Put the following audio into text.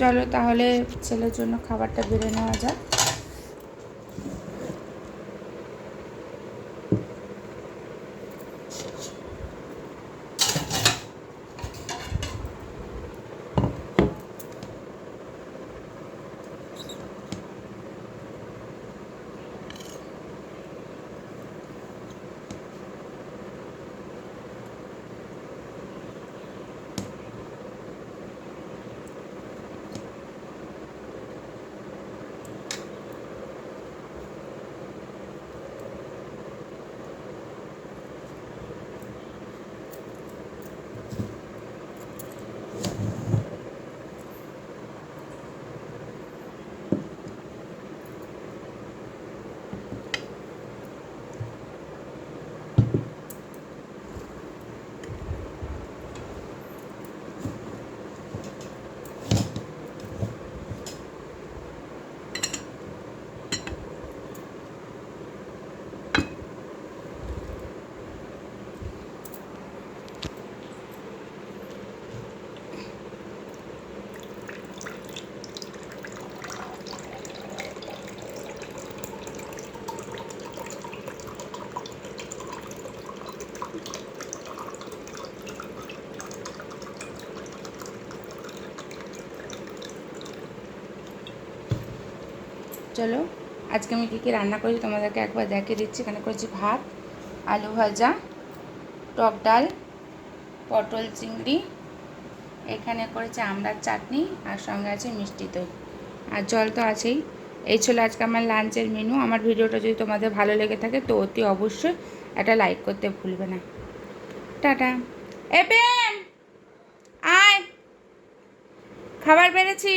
চলো তাহলে ছেলের জন্য খাবারটা বেড়ে নেওয়া যাক। চলো, আজকে আমি কী কী রান্না করেছি তোমাদেরকে একবার দেখিয়ে দিচ্ছি। এখানে করেছি ভাত, আলু ভাজা, টক ডাল, পটল চিংড়ি, এখানে করেছে আমড়ার চাটনি আর সঙ্গে আছে মিষ্টি দই। আর জল তো আছেই। এই ছিল আজকে আমার লাঞ্চের মেনু আমার ভিডিওটা যদি তোমাদের ভালো লেগে থাকে তো অতি অবশ্যই একটা লাইক করতে ভুলবে না। টাটা। এ আয়! খাবার পেরেছি।